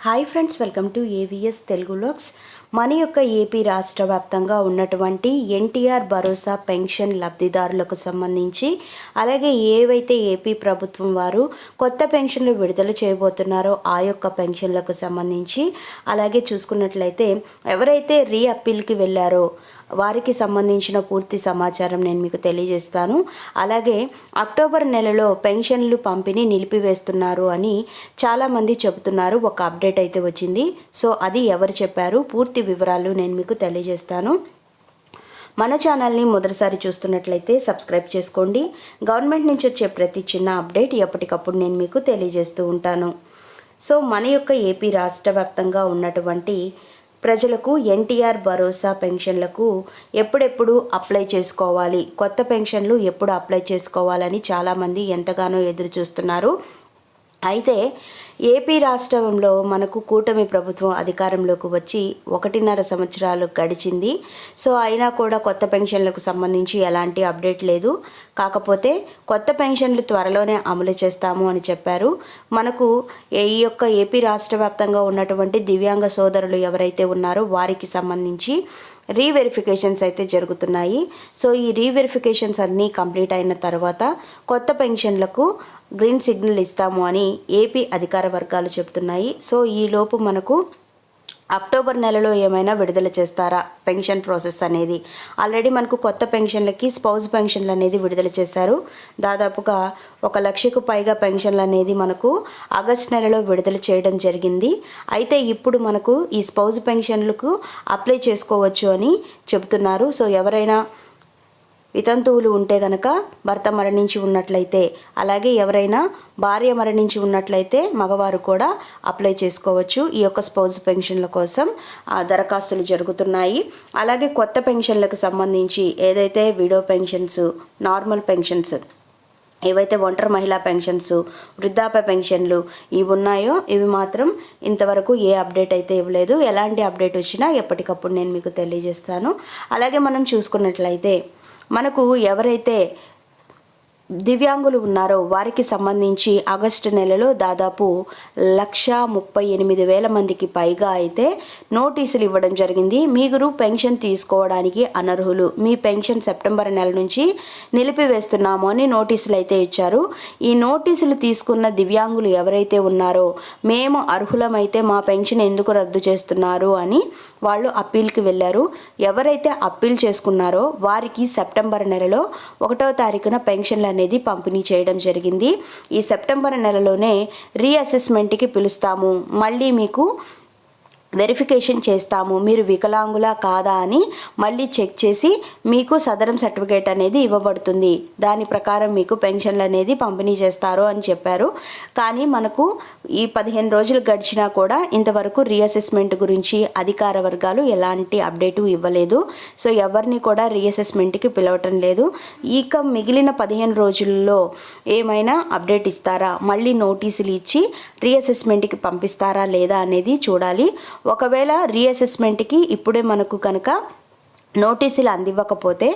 Hi friends welcome to AVS Telugu lakhs మన యొక్క AP రాష్ట్ర వ్యాప్తంగా ఉన్నటువంటి ఎన్టీఆర్ భరోసా పెన్షన్ లబ్ధిదారులకు సంబంధించి అలాగే ఏవైతే ఏపీ ప్రభుత్వం వారు కొత్త పెన్షన్లు విడుదల చేయబోతున్నారో ఆ యొక్క పెన్షన్లకు సంబంధించి అలాగే చూసుకున్నట్లయితే ఎవరైతే రీ అప్పీల్కి వెళ్ళారో వారికి సంబంధించిన పూర్తి సమాచారం నేను మీకు తెలియజేస్తాను. అలాగే అక్టోబర్ నెలలో పెన్షన్లు పంపిణీ నిలిపివేస్తున్నారు అని చాలామంది చెబుతున్నారు. ఒక అప్డేట్ అయితే వచ్చింది. సో అది ఎవరు చెప్పారు? పూర్తి వివరాలు నేను మీకు తెలియజేస్తాను. మన ఛానల్ని మొదటిసారి చూస్తున్నట్లయితే సబ్స్క్రైబ్ చేసుకోండి. గవర్నమెంట్ నుంచి వచ్చే ప్రతి చిన్న అప్డేట్ ఎప్పటికప్పుడు నేను మీకు తెలియజేస్తూ ఉంటాను. సో మన యొక్క ఏపీ రాష్ట్ర వ్యాప్తంగా ఉన్నటువంటి ప్రజలకు ఎన్టీఆర్ భరోసా పెన్షన్లకు ఎప్పుడెప్పుడు అప్లై చేసుకోవాలి? కొత్త పెన్షన్లు ఎప్పుడు అప్లై చేసుకోవాలని చాలామంది ఎంతగానో ఎదురు చూస్తున్నారు అయితే ఏపీ రాష్ట్రంలో మనకు కూటమి ప్రభుత్వం అధికారంలోకి వచ్చి ఒకటిన్నర సంవత్సరాలు గడిచింది. సో అయినా కూడా కొత్త పెన్షన్లకు సంబంధించి ఎలాంటి అప్డేట్ లేదు. కాకపోతే కొత్త పెన్షన్లు త్వరలోనే అమలు చేస్తాము అని చెప్పారు. మనకు ఈ యొక్క ఏపీ రాష్ట్ర వ్యాప్తంగా ఉన్నటువంటి దివ్యాంగ సోదరులు ఎవరైతే ఉన్నారో వారికి సంబంధించి రీవెరిఫికేషన్స్ అయితే జరుగుతున్నాయి. సో ఈ రీవెరిఫికేషన్స్ అన్నీ కంప్లీట్ అయిన తర్వాత కొత్త పెన్షన్లకు గ్రీన్ సిగ్నల్ ఇస్తాము అని ఏపీ అధికార వర్గాలు చెప్తున్నాయి. సో ఈలోపు మనకు అక్టోబర్ నెలలో ఏమైనా విడుదల చేస్తారా? పెన్షన్ ప్రాసెస్ అనేది. ఆల్రెడీ మనకు కొత్త పెన్షన్లకి స్పౌజ్ పెన్షన్లు అనేది విడుదల చేశారు. దాదాపుగా ఒక లక్షకు పైగా పెన్షన్లు అనేది మనకు ఆగస్ట్ నెలలో విడుదల చేయడం జరిగింది. అయితే ఇప్పుడు మనకు ఈ స్పౌజ్ పెన్షన్లకు అప్లై చేసుకోవచ్చు అని చెబుతున్నారు. సో ఎవరైనా వితంతువులు ఉంటే గనక భర్త మరణించి ఉన్నట్లయితే అలాగే ఎవరైనా భార్య మరణించి ఉన్నట్లయితే మగవారు కూడా అప్లై చేసుకోవచ్చు ఈ యొక్క స్పౌజ్ పెన్షన్ల కోసం. దరఖాస్తులు జరుగుతున్నాయి. అలాగే కొత్త పెన్షన్లకు సంబంధించి ఏదైతే విడో పెన్షన్స్ నార్మల్ పెన్షన్స్ ఏవైతే ఒంటరి మహిళా పెన్షన్స్ వృద్ధాప్య పెన్షన్లు ఇవి ఉన్నాయో ఇవి మాత్రం ఇంతవరకు ఏ అప్డేట్ అయితే ఇవ్వలేదు. ఎలాంటి అప్డేట్ వచ్చినా ఎప్పటికప్పుడు నేను మీకు తెలియజేస్తాను. అలాగే మనం చూసుకున్నట్లయితే మనకు ఎవరైతే దివ్యాంగులు ఉన్నారో వారికి సంబంధించి ఆగస్టు నెలలో దాదాపు లక్ష ముప్పై ఎనిమిది వేల మందికి పైగా అయితే నోటీసులు ఇవ్వడం జరిగింది. మీరు పెన్షన్ తీసుకోవడానికి అనర్హులు. మీ పెన్షన్ సెప్టెంబర్ నెల నుంచి నిలిపివేస్తున్నాము అని నోటీసులు అయితే ఇచ్చారు. ఈ నోటీసులు తీసుకున్న దివ్యాంగులు ఎవరైతే ఉన్నారో మేము అర్హులమైతే మా పెన్షన్ ఎందుకు రద్దు చేస్తున్నారు అని వాళ్ళు అప్పీల్కి వెళ్ళారు. ఎవరైతే అప్పీల్ చేసుకున్నారో వారికి సెప్టెంబర్ నెలలో ఒకటో తారీఖున పెన్షన్లు అనేది పంపిణీ చేయడం జరిగింది. ఈ సెప్టెంబర్ నెలలోనే రీఅసెస్మెంట్కి పిలుస్తాము. మళ్ళీ మీకు వెరిఫికేషన్ చేస్తాము. మీరు వికలాంగులా కాదా అని మళ్ళీ చెక్ చేసి మీకు సదరం సర్టిఫికేట్ అనేది ఇవ్వబడుతుంది. దాని ప్రకారం మీకు పెన్షన్లు అనేది పంపిణీ చేస్తారు అని చెప్పారు. కానీ మనకు ఈ పదిహేను రోజులు గడిచినా కూడా ఇంతవరకు రీఅసెస్మెంట్ గురించి అధికార వర్గాలు ఎలాంటి అప్డేటు ఇవ్వలేదు. సో ఎవరిని కూడా రీఅసెస్మెంట్కి పిలవటం లేదు. ఇక మిగిలిన పదిహేను రోజుల్లో ఏమైనా అప్డేట్ ఇస్తారా? మళ్ళీ నోటీసులు ఇచ్చి రీఅసెస్మెంట్కి పంపిస్తారా లేదా అనేది చూడాలి. ఒకవేళ రీఅసెస్మెంట్కి ఇప్పుడే మనకు కనుక నోటీసులు అందివ్వకపోతే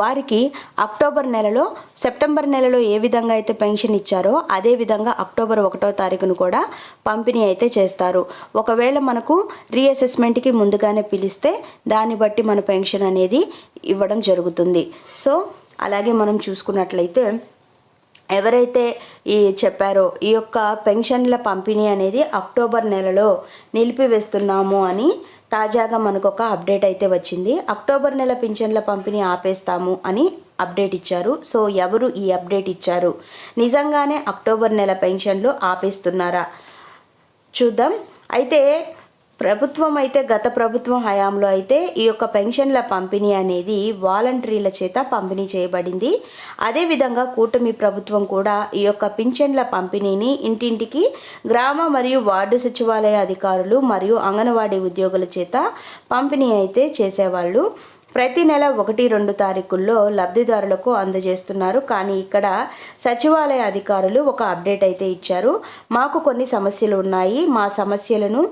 వారికి అక్టోబర్ నెలలో సెప్టెంబర్ నెలలో ఏ విధంగా అయితే పెన్షన్ ఇచ్చారో అదే విధంగా అక్టోబర్ ఒకటో తారీఖును కూడా పంపిణీ అయితే చేస్తారు. ఒకవేళ మనకు రీఅసెస్మెంట్కి ముందుగానే పిలిస్తే దాన్ని బట్టి మన పెన్షన్ అనేది ఇవ్వడం జరుగుతుంది. సో అలాగే మనం చూసుకున్నట్లయితే ఎవరైతే ఈ చెప్పారో ఈ యొక్క పెన్షన్ల పంపిణీ అనేది అక్టోబర్ నెలలో నిలిపివేస్తున్నాము అని తాజాగా మనకు ఒక అప్డేట్ అయితే వచ్చింది. అక్టోబర్ నెల పింఛన్ల పంపిణీ ఆపేస్తాము అని అప్డేట్ ఇచ్చారు. సో ఎవరు ఈ అప్డేట్ ఇచ్చారు? నిజంగానే అక్టోబర్ నెల పెన్షన్లు ఆపేస్తున్నారా? చూద్దాం. అయితే ప్రభుత్వం అయితే గత ప్రభుత్వం హయాంలో అయితే ఈ యొక్క పెన్షన్ల పంపిణీ అనేది వాలంటీర్ల చేత పంపిణీ చేయబడింది. అదేవిధంగా కూటమి ప్రభుత్వం కూడా ఈ యొక్క పింఛన్ల పంపిణీని ఇంటింటికి గ్రామ మరియు వార్డు సచివాలయ అధికారులు మరియు అంగన్వాడీ ఉద్యోగుల చేత పంపిణీ అయితే చేసేవాళ్ళు. ప్రతి నెల ఒకటి రెండు తారీఖుల్లో లబ్ధిదారులకు అందజేస్తున్నారు. కానీ ఇక్కడ సచివాలయ అధికారులు ఒక అప్డేట్ అయితే ఇచ్చారు. మాకు కొన్ని సమస్యలు ఉన్నాయి. మా సమస్యలను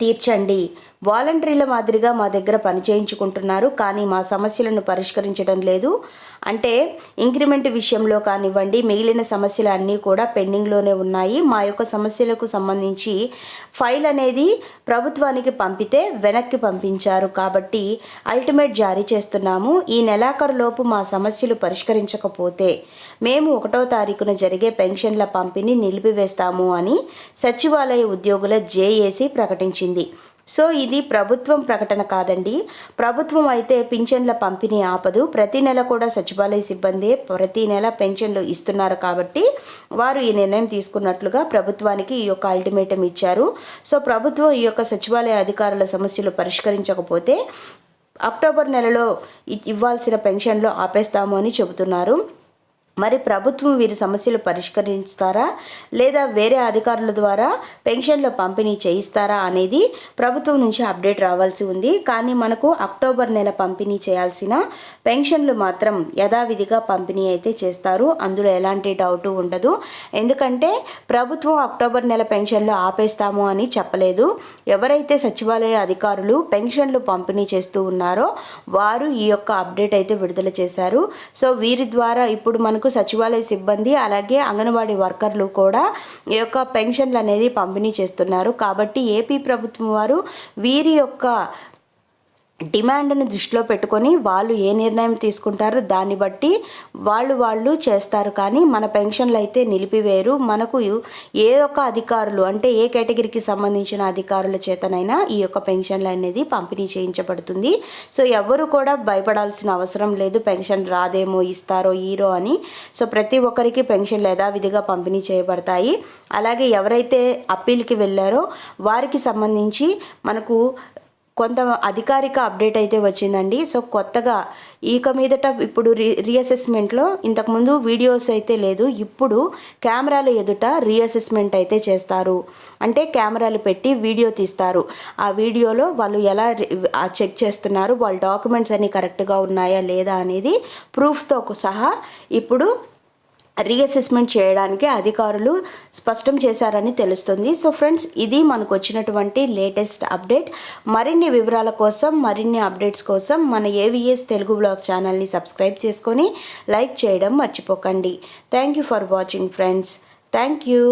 తీర్చండి. వాలంటీర్ల మాదిరిగా మా దగ్గర పని చేయించుకుంటున్నారు కానీ మా సమస్యలను పరిష్కరించడం లేదు. అంటే ఇంక్రిమెంట్ విషయంలో కానివ్వండి మిగిలిన సమస్యలు అన్నీ కూడా పెండింగ్లోనే ఉన్నాయి. మా యొక్క సమస్యలకు సంబంధించి ఫైల్ అనేది ప్రభుత్వానికి పంపితే వెనక్కి పంపించారు కాబట్టి అల్టిమేట్ జారీ చేస్తున్నాము. ఈ నెలాఖరులోపు మా సమస్యలు పరిష్కరించకపోతే మేము ఒకటో తారీఖున జరిగే పెన్షన్ల పంపిణీ నిలిపివేస్తాము అని సచివాలయ ఉద్యోగుల జేఏసీ ప్రకటించింది. సో ఇది ప్రభుత్వం ప్రకటన కాదండి. ప్రభుత్వం అయితే పింఛన్ల పంపిణీ ఆపదు. ప్రతి నెల కూడా సచివాలయ సిబ్బంది ప్రతి నెల పెన్షన్లు ఇస్తున్నారు కాబట్టి వారు ఈ నిర్ణయం తీసుకున్నట్లుగా ప్రభుత్వానికి ఈ యొక్క అల్టిమేటం ఇచ్చారు. సో ప్రభుత్వం ఈ యొక్క సచివాలయ అధికారుల సమస్యలు పరిష్కరించకపోతే అక్టోబర్ నెలలో ఇవ్వాల్సిన పెన్షన్లు ఆపేస్తాము అని చెబుతున్నారు. మరి ప్రభుత్వం వీరి సమస్యలు పరిష్కరిస్తారా? లేదా వేరే అధికారుల ద్వారా పెన్షన్ల పంపిణీ చేయిస్తారా అనేది ప్రభుత్వం నుంచి అప్డేట్ రావాల్సి ఉంది. కానీ మనకు అక్టోబర్ నెల పంపిణీ చేయాల్సిన పెన్షన్లు మాత్రం యథావిధిగా పంపిణీ అయితే చేస్తారు. అందులో ఎలాంటి డౌట్ ఉండదు. ఎందుకంటే ప్రభుత్వం అక్టోబర్ నెల పెన్షన్లు ఆపేస్తాము అని చెప్పలేదు. ఎవరైతే సచివాలయ అధికారులు పెన్షన్లు పంపిణీ చేస్తూ ఉన్నారో వారు ఈ యొక్క అప్డేట్ అయితే విడుదల చేశారు. సో వీరి ద్వారా ఇప్పుడు మనకు సచివాలయ సిబ్బంది అలాగే అంగన్వాడీ వర్కర్లు కూడా ఈ యొక్క పెన్షన్లు అనేది పంపిణీ చేస్తున్నారు. కాబట్టి ఏపీ ప్రభుత్వం వారు వీరి యొక్క డిమాండ్ను దృష్టిలో పెట్టుకొని వాళ్ళు ఏ నిర్ణయం తీసుకుంటారో దాన్ని బట్టి వాళ్ళు వాళ్ళు చేస్తారు. కానీ మన పెన్షన్లు అయితే నిలిపివేరు. మనకు ఏ ఒక్క అధికారులు అంటే ఏ కేటగిరీకి సంబంధించిన అధికారుల చేతనైనా ఈ యొక్క పెన్షన్లు అనేది పంపిణీ చేయించబడుతుంది. సో ఎవరు కూడా భయపడాల్సిన అవసరం లేదు. పెన్షన్ రాదేమో ఇస్తారో ఈరో అని. సో ప్రతి ఒక్కరికి పెన్షన్లు యథావిధిగా పంపిణీ చేయబడతాయి. అలాగే ఎవరైతే అప్పీల్కి వెళ్ళారో వారికి సంబంధించి మనకు కొంత అధికారిక అప్డేట్ అయితే వచ్చిందండి. సో కొత్తగా ఇక మీదట ఇప్పుడు రీ రీఅసెస్మెంట్లో ఇంతకుముందు వీడియోస్ అయితే లేదు. ఇప్పుడు కెమెరాల ఎదుట రీఅసెస్మెంట్ అయితే చేస్తారు. అంటే కెమెరాలు పెట్టి వీడియో తీస్తారు. ఆ వీడియోలో వాళ్ళు ఎలా చెక్ చేస్తున్నారు? వాళ్ళ డాక్యుమెంట్స్ అన్నీ కరెక్ట్గా ఉన్నాయా లేదా అనేది ప్రూఫ్తో సహా ఇప్పుడు రీఅసెస్మెంట్ చేయడానికి అధికారులు స్పష్టం చేశారని తెలుస్తుంది. సో ఫ్రెండ్స్ ఇది మనకు వచ్చినటువంటి లేటెస్ట్ అప్డేట్ మరిన్ని వివరాల కోసం మరిన్ని అప్డేట్స్ కోసం మన ఏవిఎస్ తెలుగు బ్లాగ్ ఛానల్ని సబ్స్క్రైబ్ చేసుకొని లైక్ చేయడం మర్చిపోకండి. Thank you for watching friends thank you